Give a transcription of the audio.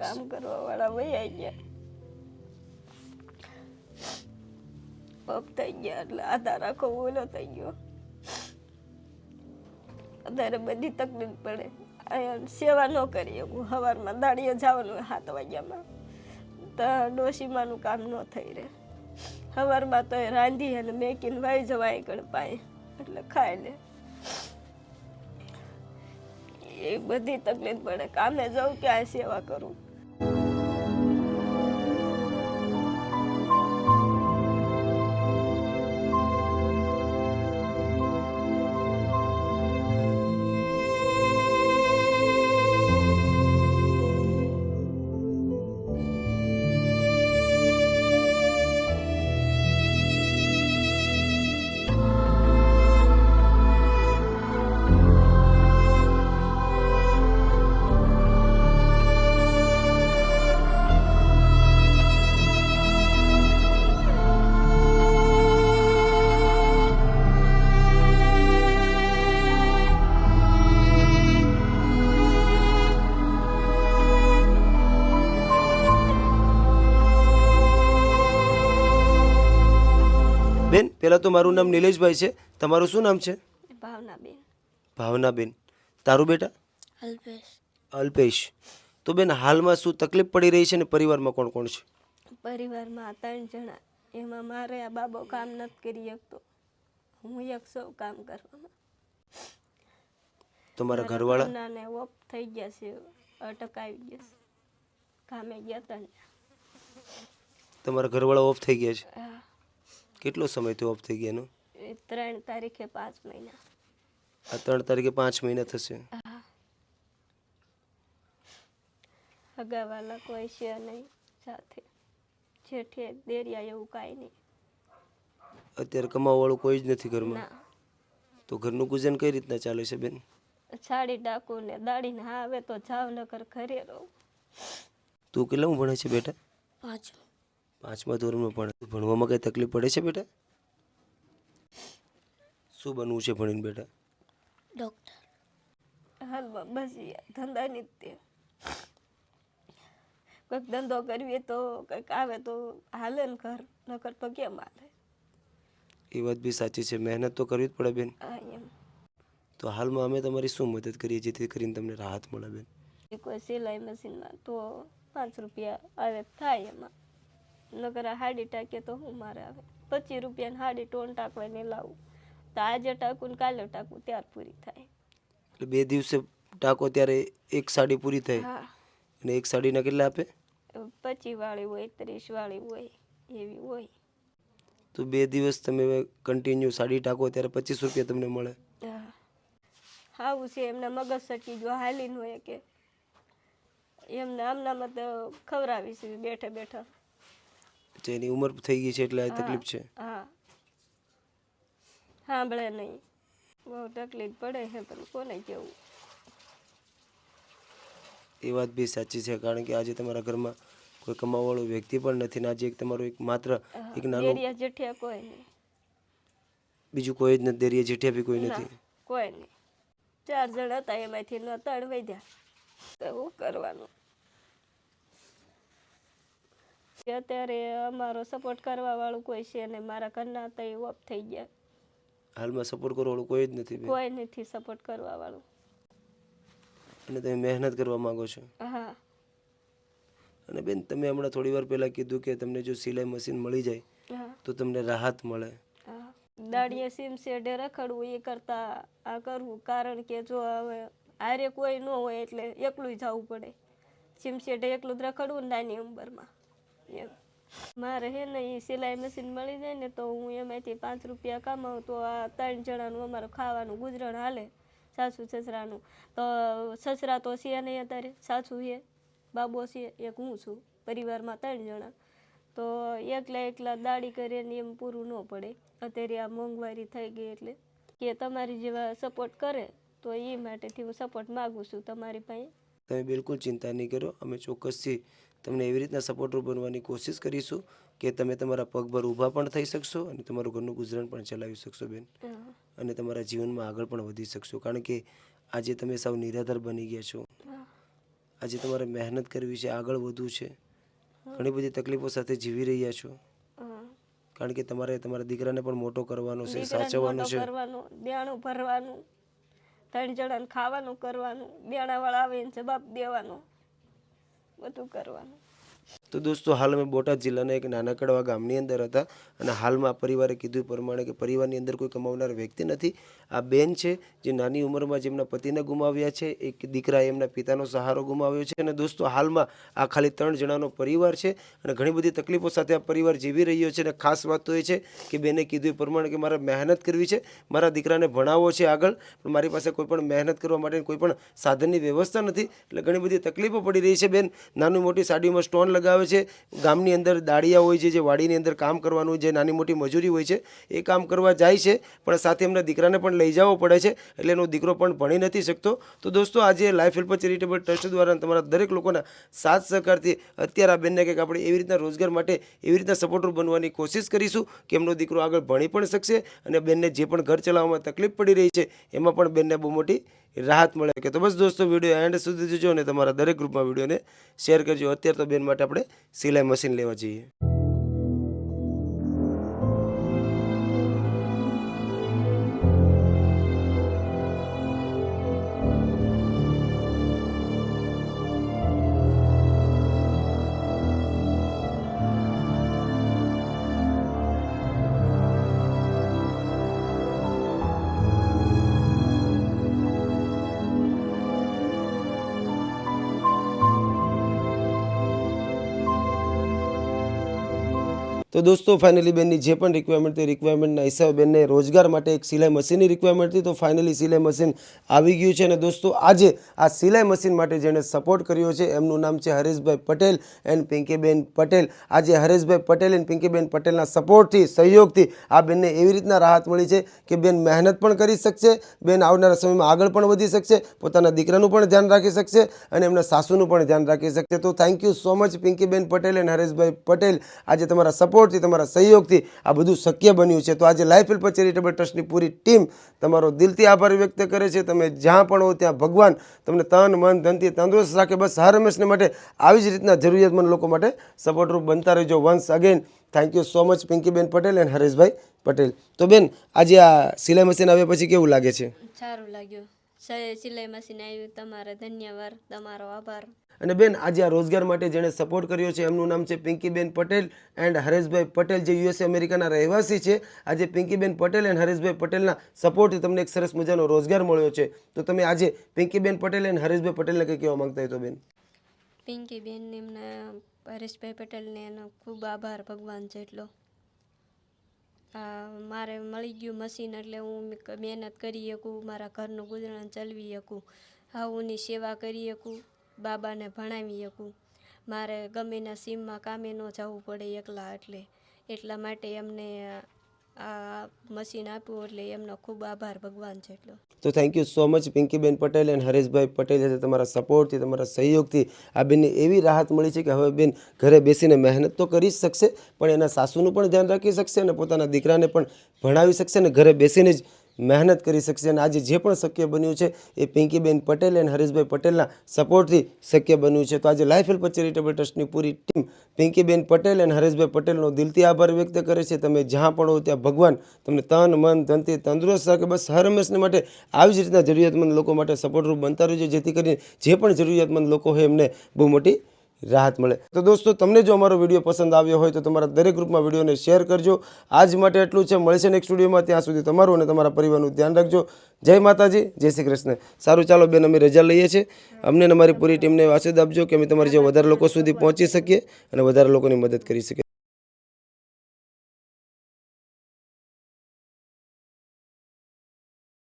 કામ કરવા વાળા વયા ગયા. પગ થઈ ગયા એટલે આધાર આખો ઓલો થઈ ગયો. અત્યારે બધી તકલીફ પડે. સેવા ન કરી હું સવારમાં દાડીએ જવાનું સાત વાગ્યામાં. તો ડોશીમાનું કામ ન થઈ રહે. સવારમાં તો એ રાંધી અને મેકીને વાઈ જવાય આગળ પાય એટલે ખાઈ લે. એ બધી તકલીફ પડે. કામે જવું ક્યાંય સેવા કરું? પહેલાં તો મારું નામ નિલેશભાઈ છે. તમારું શું નામ છે? ભાવનાબેન. ભાવનાબેન. તારું બેટા? અલ્પેશ. અલ્પેશ. તો બેન હાલમાં શું તકલીફ પડી રહી છે ને પરિવારમાં કોણ કોણ છે? પરિવારમાં ત્રણ જણા. એમાં મારે આ બાબો કામ નથી કરી શકતો. હું એક સૌ કામ કરવામાં. તમારા ઘરવાળા? નાને ઓફ થઈ ગયા છે. અટક આવી ગયા છે. કામે ગયા હતા ને. તમારા ઘરવાળા ઓફ થઈ ગયા છે? હા, કેટલો સમય થયો ઓફ થઈ ગયાનો એ ત્રણ તારીખે પાંચ મહિના. આ ત્રણ તારીખે પાંચ મહિના થશે. હા. હગાવાલા કોઈ છે નહીં સાથે. જેઠે દેરિયા એવું કાંઈ નહીં. અત્યારે કમાવાળું કોઈ જ નથી ઘરમાં? તો ઘરનું ગુજન કઈ રીતના ચાલે છે બેન? સાડી ડાકુ ને દાડીને હા આવે તો જાવનગર ઘરે રહું. તું કેટલું ભણે છે બેટા? પાંચમું. પાંચમા ધોરણમાં પણ ભણવામાં કઈ તકલીફ પડે છે બેટા? શું બનવું છે ભણીને બેટા? ડોક્ટર. હાલમાં બસ ધંધાની તે. કંઈક ધંધો કરીએ તો કંઈક આવે તો હાલે ને ઘર નકર તો કેમ હાલે? એ વાત બી સાચી છે મહેનત તો કરવી જ પડે બેન. તો હાલમાં અમે તમારી શું મદદ કરીએ જેથી કરીને તમને રાહત મળે બેન? કોઈ સિલાઈ મશીનમાં તો પાંચ રૂપિયા આવે થાય એમાં. નકર આ હાડી ટાંકીએ તો હું મારે આવે. પચીસ રૂપિયાની હાડી ટોન ટાંકવાની લાવું. તો આજે ટાંકું ને કાલે ટાંકું ત્યાર પૂરી થાય. એટલે બે દિવસે ટાંકો ત્યારે એક સાડી પૂરી થાય? હા. અને એક સાડીના કેટલા આપે? પચીસ વાળી હોય ત્રીસ વાળી હોય એવી હોય. તો બે દિવસ તમે કન્ટિન્યુ સાડી ટાંકો ત્યારે પચીસ રૂપિયા તમને મળે. હા. આવું છે એમને મગજ સટકી જો હાલીને હોય કે. એમને આમનામાં તો ખવડાવી છે બેઠા બેઠા. જે એની ઉંમર થઈ ગઈ છે એટલે આ તકલીફ છે. હા. સાંભળે નહીં. બહુ તકલીફ પડે છે પણ કોને કેવું? એ વાત બી સાચી છે કારણ કે આજે તમારા ઘરમાં કોઈ કમાવાળો વ્યક્તિ પણ નથી ને આજે એક તમારું એક માત્ર એક નાનો દેરિયા જેઠિયા કોઈ નહીં. બીજું કોઈ જ નથી દેરિયા જેઠિયા બી કોઈ નથી. કોઈ નહીં. ચાર જણ હતા એમાંથી ન ત્રણ વધ્યા. તો શું કરવાનું? અત્યારે અમારો સપોર્ટ કરવા વાળું કોઈ છે ને મારા ઘરના તો એ ઓફ થઈ ગયા. હાલમાં સપોર્ટ કરવાવાળું કોઈ જ નથી કોઈ નથી સપોર્ટ કરવા વાળું અને તમે મહેનત કરવા માંગો છો? હા. અને બેન તમે હમણાં થોડી વાર પહેલાં કીધું કે તમને જો સિલાઈ મશીન મળી જાય તો તમને રાહત મળે. દાડીએ સીમ શેડે રખડવું એ કરતા આ કરવું. કારણ કે જો હવે આરે કોઈ ન હોય એટલે એકલું જવું પડે. સીમ શેડે એકલું જ રખડવું નાની ઉંમરમાં. મારે હે ને એ સિલાઈ મશીન મળી જાય ને તો હું એમાંથી પાંચ રૂપિયા કમાઉં. તો આ ત્રણ જણાનું અમારું ખાવાનું ગુજરાન હાલે, સાસુ સસરાનું. તો સસરા તો છે નહીં અત્યારે, સાસુ છે, બાબો છે, એક હું છું, પરિવારમાં ત્રણ જણા. તો એકલા એકલા દાડી કરીને એમ પૂરું ન પડે. અત્યારે આ મોંઘવારી થઈ ગઈ એટલે. કે તમારી જેવા સપોર્ટ કરે, તો એ માટેથી હું સપોર્ટ માગું છું તમારી પાસે. તમે બિલકુલ ચિંતા નહીં કરો. અમે ચોક્કસથી તમને એવી રીતના સપોર્ટર બનવાની કોશિશ કરીશું કે તમે તમારા પગભર ઊભા પણ થઈ શકશો અને તમારું ઘરનું ગુજરાન પણ ચલાવી શકશો બેન. અને તમારા જીવનમાં આગળ પણ વધી શકશો. કારણ કે આજે તમે સાવ નિરાધાર બની ગયા છો. આજે તમારે મહેનત કરવી છે આગળ વધવું છે. ઘણી બધી તકલીફો સાથે જીવી રહ્યા છો. કારણ કે તમારે તમારા દીકરાને પણ મોટો કરવાનો છે સાચવવાનો છે. ભરવાનું. ત્રણ જણાને ખાવાનું કરવાનું બેણાવાળા આવે જવાબ દેવાનો બધું કરવાનું. તો દોસ્તો હાલ અમે બોટાદ જિલ્લાના એક નાનકડવા ગામની અંદર હતા અને હાલમાં પરિવારે કીધું પ્રમાણે કે પરિવારની અંદર કોઈ કમાવનાર વ્યક્તિ નથી. આ બેન છે, જે નાની ઉંમરમાં જેમના પતિને ગુમાવ્યા છે. એક દીકરાએ એમના પિતાનો સહારો ગુમાવ્યો છે અને દોસ્તો, હાલમાં આ ખાલી ત્રણ જણાનો પરિવાર છે અને ઘણી બધી તકલીફો સાથે આ પરિવાર જીવી રહ્યો છે અને ખાસ વાત તો એ છે કે બેને કીધું પ્રમાણે કે મારે મહેનત કરવી છે, મારા દીકરાને ભણાવવો છે આગળ, પણ મારી પાસે કોઈ પણ મહેનત કરવા માટે કોઈ પણ સાધનની વ્યવસ્થા નથી. એટલે ઘણી બધી તકલીફો પડી રહી છે બેન. નાની મોટી સાડીમાં સ્ટોન લગાવે છે. ગામની અંદર દાળિયા હોય છે, જે વાડીની અંદર કામ કરવાનું જે નાની મોટી મજૂરી હોય છે, એ કામ કરવા જાય છે, પણ સાથે એમના દીકરાને પણ લઈ જવો પડે છે, એટલે એનો દીકરો પણ ભણી નથી શકતો. તો દોસ્તો, આજે લાઈફ હેલ્પર ચેરિટેબલ ટ્રસ્ટ દ્વારા તમારા દરેક લોકોના સાથ સહકારથી અત્યારે આ બેનને કંઈક આપણે એવી રીતના રોજગાર માટે એવી રીતના સપોર્ટર બનવાની કોશિશ કરીશું કે એમનો દીકરો આગળ ભણી પણ શકશે અને બેનને જે પણ ઘર ચલાવવામાં તકલીફ પડી રહી છે, એમાં પણ બેનને બહુ મોટી રાહત મળે કે તો બસ દોસ્તો વીડિયો એન્ડ સુધી જોજો અને તમારા દરેક ગ્રુપમાં વિડીયોને શેર કરજો. અત્યારે તો બેન માટે આપણે સિલાઈ મશીન લેવા જઈએ. તો દોસ્તો ફાઇનલી બેનની જે પણ રિક્વાયરમેન્ટ તે રિક્વાયરમેન્ટના હિસાબે બેનને રોજગાર માટે એક સિલાઈ મશીનની રિક્વાયરમેન્ટ હતી. તો ફાઇનલી સિલાઈ મશીન આવી ગયું છે અને દોસ્તો, આજે આ સિલાઈ મશીન માટે જેણે સપોર્ટ કર્યો છે, એમનું નામ છે હરેશભાઈ પટેલ એન્ડ પિંકીબેન પટેલ. આજે હરેશભાઈ પટેલ એન્ડ પિંકીબેન પટેલના સપોર્ટથી સહયોગથી આ બેનને એવી રીતના રાહત મળી છે કે બેન મહેનત પણ કરી શકશે, બેન આવનારા સમયમાં આગળ પણ વધી શકશે, પોતાના દીકરાનું પણ ધ્યાન રાખી શકશે અને એમના સાસુનું પણ ધ્યાન રાખી શકશે. તો thank you so much Pinkiben Patel and Hareshbhai Patel. આજે તમારા સપોર્ટથી તમારા સહયોગથી આ બધું શક્ય બન્યું છે. તો આજે લાઈફ હેલ્પર ચેરિટેબલ ટ્રસ્ટની પૂરી ટીમ તમારો દિલથી આભાર વ્યક્ત કરે છે. તમે જ્યાં પણ હો ત્યાં ભગવાન તમને તન, મન, ધનથી તંદુરસ્ત રાખે. બસ હર હંમેશને માટે આવી જ રીતના જરૂરિયાતમંદ લોકો માટે સપોર્ટરૂપ બનતા રહેજો. Once again thank you so much Pinkiben Patel and Hareshbhai Patel તો બેન, આજે આ સિલાઈ મશીન આવ્યા પછી કેવું લાગે છે? સારું લાગ્યું. સિલાઈ મશીન આવ્યું તમારે ધન્યવાદ તમારો આભાર. અને બેન આજે આ રોજગાર માટે જેણે સપોર્ટ કર્યો છે એમનું નામ છે પિંકીબેન પટેલ એન્ડ હરેશભાઈ પટેલ જે યુએસએ અમેરિકાના રહેવાસી છે. આજે પિંકીબેન પટેલ એન્ડ હરેશભાઈ પટેલના સપોર્ટથી તમને એક સરસ મજાનો રોજગાર મળ્યો છે. તો તમે આજે પિંકીબેન પટેલ એન્ડ હરેશભાઈ પટેલને કંઈ કહેવા માંગતા હોય તો બેન? પિંકીબેન એમના હરેશભાઈ પટેલને એનો ખૂબ આભાર ભગવાન જેટલો. આ મારે મળી ગયું મશીન એટલે હું મહેનત કરી શકું, મારા ઘરનું ગુજરાન ચલાવી શકું, હાઉની સેવા કરી શકું, બાબાને ભણાવી શકું. મારે ગમેના સીમમાં કામે ન જવું પડે એકલા એટલે. એટલા માટે એમને આ મશીન આપ્યું એટલે એમનો ખૂબ આભાર ભગવાન છે એટલો તો thank you so much Pinkiben Patel and Hareshbhai Patel તમારા સપોર્ટથી તમારા સહયોગથી આ બેનને એવી રાહત મળી છે કે હવે બેન ઘરે બેસીને મહેનત તો કરી જ શકશે, પણ એના સાસુનું પણ ધ્યાન રાખી શકશે અને પોતાના દીકરાને પણ ભણાવી શકશે અને ઘરે બેસીને જ મહેનત કરી શકશે અને આજે જે પણ શક્ય બન્યું છે એ પિંકીબેન પટેલ અને હરીશભાઈ પટેલના સપોર્ટથી શક્ય બન્યું છે. તો આજે લાઈફ હેલ્પ ચેરિટેબલ ટ્રસ્ટની પૂરી ટીમ પિંકીબેન પટેલ અને હરેશભાઈ પટેલનો દિલથી આભાર વ્યક્ત કરે છે. તમે જ્યાં પણ હો ત્યાં ભગવાન તમને તન, મન, ધનથી તંદુરસ્ત રાખે. બસ હર હંમેશને માટે આવી જ રીતના જરૂરિયાતમંદ લોકો માટે સપોર્ટરૂપ બનતા રહેજો. જેથી કરીને જે પણ જરૂરિયાતમંદ લોકો હોય એમને બહુ મોટી રાહત મળે. તો દોસ્તો, તમને જો અમારો વીડિયો પસંદ આવ્યો હોય તો તમારા દરેક ગ્રુપમાં વિડીયોને શેર કરજો. આજ માટે એટલું છે. મળશે નેક્સ્ટ સ્ટુડિયોમાં ત્યાં સુધી તમારું અને તમારા પરિવારનું ધ્યાન રાખજો. જય માતાજી. જય શ્રી કૃષ્ણ. સારું, ચાલો બેન, અમે રજા લઈએ છીએ. અમને અમારી પૂરી ટીમને આશીર્વાદ આપજો કે અમે તમારી જે વધારે લોકો સુધી પહોંચી શકીએ અને વધારે લોકોની મદદ કરી શકીએ.